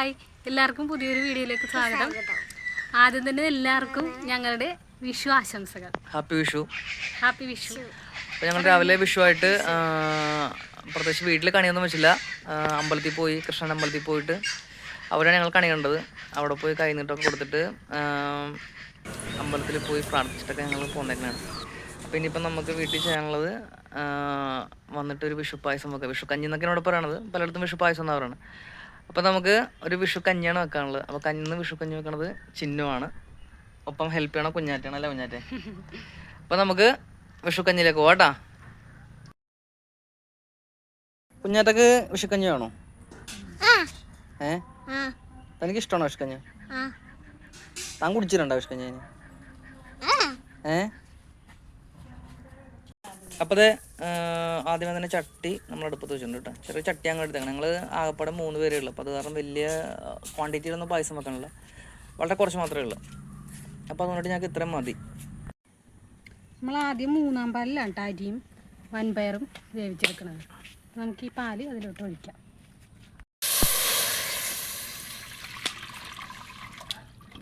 Hi. എല്ലാവർക്കും പുതിയൊരു വീഡിയോയിലേക്ക് സ്വാഗതം. ആദ്യം തന്നെ എല്ലാവർക്കും ഞങ്ങളുടെ വിഷു ആശംസകൾ. ഹാപ്പി വിഷു ഹാപ്പി വിഷു അപ്പോൾ ഞങ്ങൾ രാവിലെ വിഷുവായിട്ട് ആയിട്ട് പ്രത്യേകിച്ച് വീട്ടിൽ കണിയൊന്നും വെച്ചില്ല. അമ്പലത്തിൽ പോയി കൃഷ്ണൻ അമ്പലത്തിൽ പോയിട്ട് അവിടെയാണ് ഞങ്ങൾ കണി കണ്ടത് അവിടെ പോയി കൈ നീട്ടൊക്കെ കൊടുത്തിട്ട് അമ്പലത്തിൽ പോയി പ്രാർത്ഥിച്ചിട്ടൊക്കെ ഞങ്ങൾ പോന്നേക്കാണ്. അപ്പോൾ ഇനിയിപ്പം നമുക്ക് വീട്ടിൽ ചെയ്യാനുള്ളത് വന്നിട്ട് ഒരു വിഷു പായസം വെക്കാം. വിഷു കഞ്ഞി എന്നൊക്കെയാണ് ഇവിടെ പറയണത്. പലയിടത്തും വിഷു പായസം എന്നാണ് പറയുന്നത് അപ്പോൾ നമുക്ക് ഒരു വിഷു കഞ്ഞിയാണ് വെക്കാനുള്ളത്. അപ്പോൾ കഞ്ഞിന്ന് വിഷു കഞ്ഞി വെക്കണത് ചിഹ്നമാണ് ഒപ്പം ഹെൽപ്പ് ചെയ്യണോ കുഞ്ഞാറ്റാണ് അല്ലേ കുഞ്ഞാറ്റെ? അപ്പോൾ നമുക്ക് വിഷു കഞ്ഞിയിലേക്ക് പോവാട്ടാ കുഞ്ഞാറ്റക്ക് കഞ്ഞി വേണോ? ഏ? തനിക്ക് ഇഷ്ടമാണോ വിഷു വിഷുക്കഞ്ഞി താൻ കുടിച്ചിട്ടുണ്ടോ കഞ്ഞി. ഏ? അപ്പോൾ അത് ആദ്യമേ തന്നെ ചട്ടി നമ്മൾ അടുപ്പത്ത് വെച്ചിട്ടുണ്ട് കേട്ടോ. ചെറിയ ചട്ടി അങ്ങ് എടുത്തേക്കണം. ഞങ്ങൾ ആകപ്പാടെ മൂന്ന് പേരേ ഉള്ളൂ. അപ്പോൾ അത് കാരണം വലിയ ക്വാണ്ടിറ്റിയിലൊന്നും പായസം വെക്കണില്ല വളരെ കുറച്ച് മാത്രമേ ഉള്ളൂ. അപ്പോൾ അതുകൊണ്ട് ഞങ്ങൾക്ക് ഇത്രയും മതി. നമ്മൾ ആദ്യം മൂന്നാം പാലിലാണ് കേട്ടോ അരിയും വൻപയറും വേവിച്ചെടുക്കുന്നത് നമുക്ക് ഈ പാൽ അതിലോട്ട് ഒഴിക്കാം.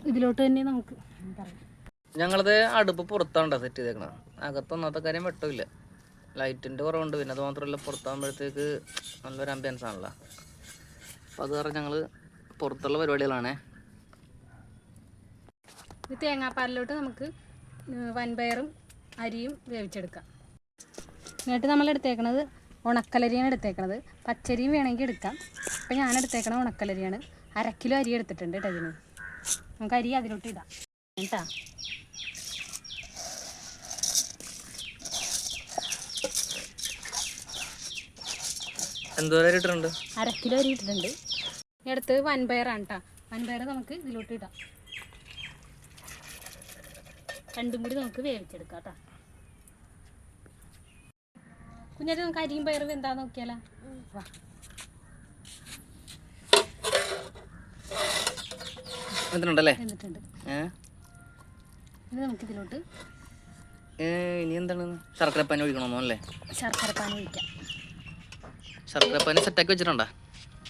ഇതിലോട്ട് തന്നെ നമുക്ക് ഞങ്ങളത് അടുപ്പ് പുറത്താണ് സെറ്റ് ചെയ്തേക്കണത്. അകത്തൊന്നാത്ത കാര്യം വെട്ടമില്ല ലൈറ്റിന്റെ കുറവുണ്ട്. പിന്നെ അത് മാത്രമല്ല പുറത്താകുമ്പോഴത്തേക്ക് നല്ലൊരു ആംബിയൻസ് ആണല്ലോ. അപ്പോൾ അത് കാരണം ഞങ്ങൾ പുറത്തുള്ള പരിപാടികളാണേ. ഈ തേങ്ങാപ്പാലിലോട്ട് നമുക്ക് വൻപയറും അരിയും വേവിച്ചെടുക്കാം. എന്നിട്ട് നമ്മൾ എടുത്തേക്കണത് ഉണക്കലരിയാണ് എടുത്തേക്കണത്. പച്ചരിയും വേണമെങ്കിൽ എടുക്കാം. അപ്പം ഞാൻ എടുത്തേക്കണ ഉണക്കലരിയാണ്. അര കിലോ അരി എടുത്തിട്ടുണ്ട് കേട്ടോ ഇതിന്. നമുക്ക് അരി അതിലോട്ട് ഇടാം. കേട്ടാ? എന്തോരം ഇട്ടിട്ടുണ്ട് അര കിലോ അരി ഇട്ടിട്ടുണ്ട് ഇനി അടുത്ത് വൻപയറാണ് കേട്ടോ വൻപയർ നമുക്ക് ഇതിലോട്ട് ഇടാം. രണ്ടും കൂടി നമുക്ക് വേവിച്ചെടുക്കാം കേട്ടോ കുഞ്ഞാറ്റ് നമുക്ക് അരിയും പയറും എന്താ നോക്കിയാലോ? വാ നമുക്ക് ഇതിലോട്ട് ഇനി എന്താണ്? ശർക്കരപ്പാനി ഒഴിക്കണമെന്നോ അല്ലേ? ശർക്കര പാനി ഒഴിക്കാം. ശർക്കരപ്പാനി സെറ്റാക്കി വെച്ചിട്ടുണ്ടോ?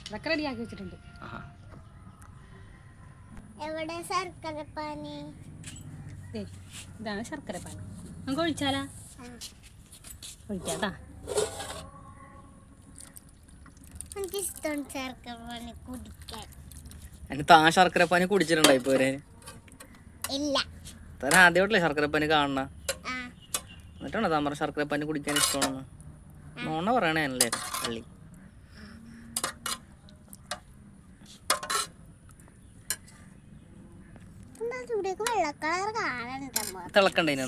അതൊക്കെ റെഡിയാക്കി വെച്ചിട്ടുണ്ട്. ആഹാ. എവിടെ ശർക്കരപ്പാനി ദേ ഇതാണ് ശർക്കര പാനി. നമുക്ക് ഒഴിച്ചാലാ? ശർക്കരപ്പാനി കുടിക്കാൻ. അതിന് കുടിച്ചിട്ടുണ്ടോ വരെ? ഇല്ല. താൻ ആദ്യമായിട്ടല്ലേ ശർക്കരപ്പാനി കാണണ. ആ. എന്നിട്ടാണോ താൻ പറഞ്ഞ ശർക്കരപ്പാനി കുടിക്കാൻ ഇഷ്ടമാണെന്ന്? നോണ പറയണല്ലേ പള്ളി. എന്താ ചൂടേക്ക് വെള്ള കളർ കാണണ്ടമ്മ തിളക്കണ്ടേ ഇനി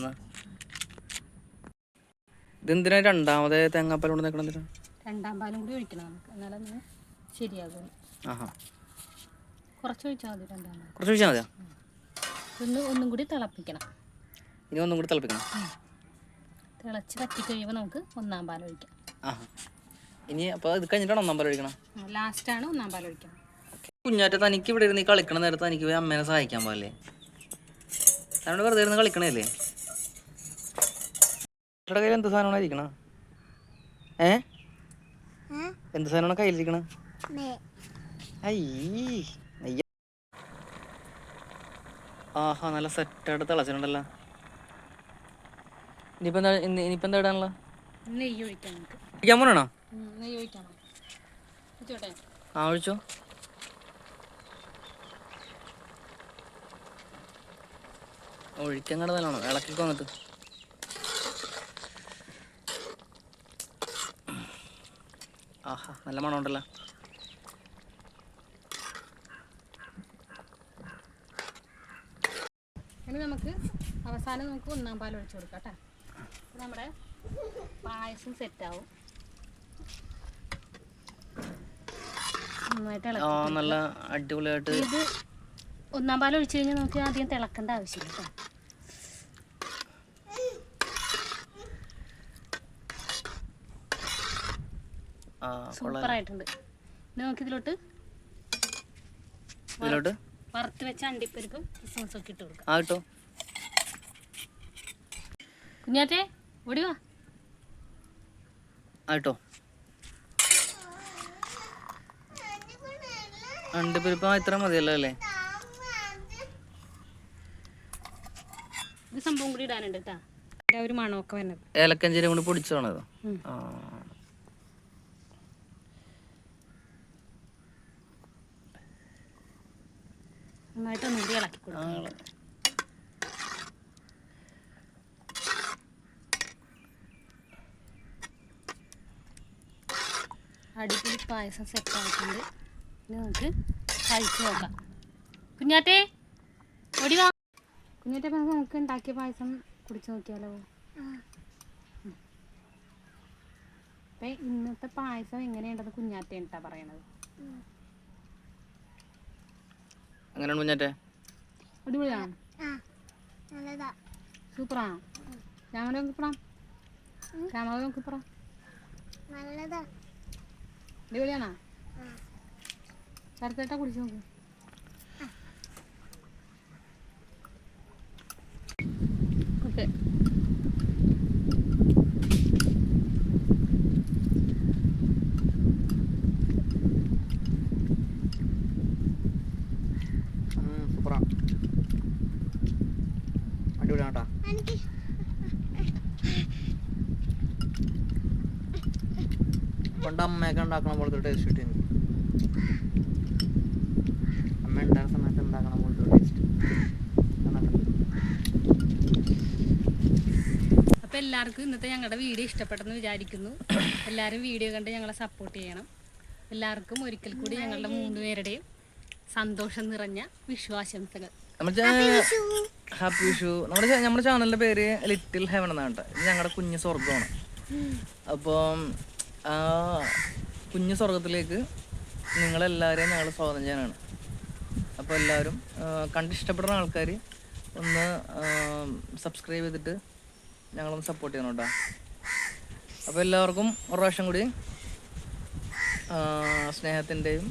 ഇതെന്തിനാ രണ്ടാമത് തേങ്ങാപ്പാൽ കൊണ്ട് നിൽക്കണം രണ്ടാം പാലും കൂടി ഒഴിക്കണം നമുക്ക്. എന്നാലൊന്ന് ശരിയാകും ആഹാ. കുറച്ച് ഒഴിച്ചാൽ മതി രണ്ടാം പാൽ കുറച്ച് ഒഴിച്ചാൽ മതിയോ? ഒന്ന് ഒന്നും കൂടി തിളപ്പിക്കണം. ഇനി ഒന്നും കൂടി തിളപ്പിക്കണം. തിളച്ച് പറ്റി കഴിയുമ്പോൾ നമുക്ക് ഒന്നാം പാൽ ഒഴിക്കാം. ഇനി അപ്പോൾ ഇത് കഴിഞ്ഞിട്ടാണ് ഒന്നാം പാൽ ഒഴിക്കണം? ലാസ്റ്റാണ് ഒന്നാം പാൽ ഒഴിക്കണം. കുഞ്ഞാറ്റ തനിക്ക് ഇവിടെ ഇരുന്ന് കളിക്കണ നേരത്ത് എനിക്ക് പോയി അമ്മേനെ സഹായിക്കാൻ പോലെ തന്നോട് വെറുതെ ഇരുന്ന് കളിക്കണല്ലേ കുട്ടിയുടെ കയ്യിൽ എന്ത് സാധനമാണ് ഇരിക്കണ? ഏ? എന്ത് സാധനമാണ് കയ്യിലിരിക്കണ അയ്യേ അയ്യ ആഹാ നല്ല സെറ്റായിട്ട് തിളച്ചിട്ടുണ്ടല്ലോ. ഇനിയിപ്പോ എന്താ ഇനി- ഇനിയിപ്പോൾ എന്താ ഇടാനുള്ള? നെയ്യ് ഒഴിക്കാം നമുക്ക്. ഒഴിച്ചോട്ടെ ആ ഒഴിച്ചോ. ഒഴിക്കങ്ങടെ നല്ലോണം ഇളക്കി എന്നിട്ട് ആഹാ നല്ല മണം ഉണ്ടല്ലോ ഇനി നമുക്ക് അവസാനം നമുക്ക് ഒന്നാം പാൽ ഒഴിച്ചു കൊടുക്കാം കേട്ടോ. നമ്മുടെ പായസം സെറ്റാവും നന്നായിട്ട് ആ നല്ല അടിപൊളിയായിട്ട് ഇത് ഒന്നാം പാൽ ഒഴിച്ചു കഴിഞ്ഞാൽ നമുക്ക് അധികം തിളക്കേണ്ട ആവശ്യമില്ല കേട്ടോ. ആയിട്ടുണ്ട് ഇനി നമുക്ക് ഇതിലോട്ട്? ഇതിലോട്ട് വറുത്ത് വെച്ച അണ്ടിപ്പരിപ്പും കിസ്മസും ഒക്കെ ഇട്ട് കൊടുക്കാം. ആട്ടോ കുഞ്ഞാറ്റേ ഓടി വാ ആ കിട്ടോ അണ്ടിപ്പരിപ്പ് ഇത്ര മതിയല്ലോ അല്ലേ? ഇത് സംഭവം കൂടി ഇടാനുണ്ട് കേട്ടാ ഒരു മണമൊക്കെ വരുന്നത്. ഏലക്കഞ്ചീരം കൊണ്ട് പൊടിച്ചതാണത്. ഉം. ആ. നന്നായിട്ട് ഒന്നുകൂടി ഇളക്കി കൊടുക്കും. അടിപൊളി പായസം സെറ്റ് ആയിട്ടുണ്ട്. ഇനി നമുക്ക് കഴിച്ചു നോക്കാം. കുഞ്ഞാറ്റേ ഓടി വാ. കുഞ്ഞാറ്റെ നമുക്ക് ഉണ്ടാക്കിയ പായസം കുടിച്ചു നോക്കിയാലോ. അപ്പൊ ഇന്നത്തെ പായസം എങ്ങനെയുണ്ടെന്ന് കുഞ്ഞാറ്റ എന്താ പറയണത്. അങ്ങനെയാണ് കുഞ്ഞാറ്റെ? അടിപൊളിയാണ് സൂപ്പറാണ് ക്യാമറ നോക്കിപ്പറാം ക്യാമറ നോക്കിപ്പറാം അടിപൊളിയാണോ? ആ. ശരത്തേട്ടാ കുടിച്ചു നോക്ക്. ഓക്കെ. എനിക്ക് പണ്ട് അമ്മയൊക്കെ ഉണ്ടാക്കണ പോലത്തെ ടേസ്റ്റ് കിട്ടി അമ്മ ഉണ്ടാക്കുന്ന സമയത്ത് ഉണ്ടാക്കണ പോലത്തെ ടേസ്റ്റ് അപ്പോൾ എല്ലാവർക്കും ഇന്നത്തെ ഞങ്ങളുടെ വീഡിയോ ഇഷ്ടപ്പെട്ടെന്ന് വിചാരിക്കുന്നു. എല്ലാവരും വീഡിയോ കണ്ട് ഞങ്ങളെ സപ്പോർട്ട് ചെയ്യണം. എല്ലാവർക്കും ഒരിക്കൽ കൂടി ഞങ്ങളുടെ മൂന്ന് പേരുടെയും സന്തോഷം നിറഞ്ഞ വിശ്വാസംസകൾ നമ്മുടെ ഹാപ്പി വിഷു. നമ്മുടെ നമ്മുടെ ചാനലിന്റെ പേര് ലിറ്റിൽ ഹെവൻ എന്നാണ് കേട്ടോ. ഇത് ഞങ്ങളുടെ കുഞ്ഞു സ്വർഗമാണ് അപ്പം ആ കുഞ്ഞു സ്വർഗത്തിലേക്ക് നിങ്ങളെല്ലാവരെയും ഞങ്ങൾ സ്വാഗതം ചെയ്യാനാണ്. അപ്പോൾ എല്ലാവരും കണ്ടിഷ്ടപ്പെടുന്ന ആൾക്കാർ ഒന്ന് സബ്സ്ക്രൈബ് ചെയ്തിട്ട് ഞങ്ങളൊന്ന് സപ്പോർട്ട് ചെയ്യണം കേട്ടോ അപ്പോൾ എല്ലാവർക്കും ഒരു പ്രാവശ്യം കൂടി സ്നേഹത്തിന്റെയും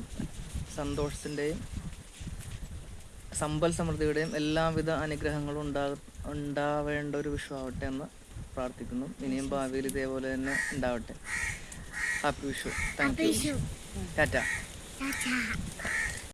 സന്തോഷത്തിന്റെയും സമ്പൽ സമൃദ്ധിയുടെയും എല്ലാവിധ അനുഗ്രഹങ്ങളും ഉണ്ടാ ഉണ്ടാവേണ്ട ഒരു വിഷുവാവട്ടെ എന്ന് പ്രാർത്ഥിക്കുന്നു. ഇനിയും ഭാവിയിൽ ഇതേപോലെ തന്നെ ഉണ്ടാവട്ടെ. Happy Vishu thank you tata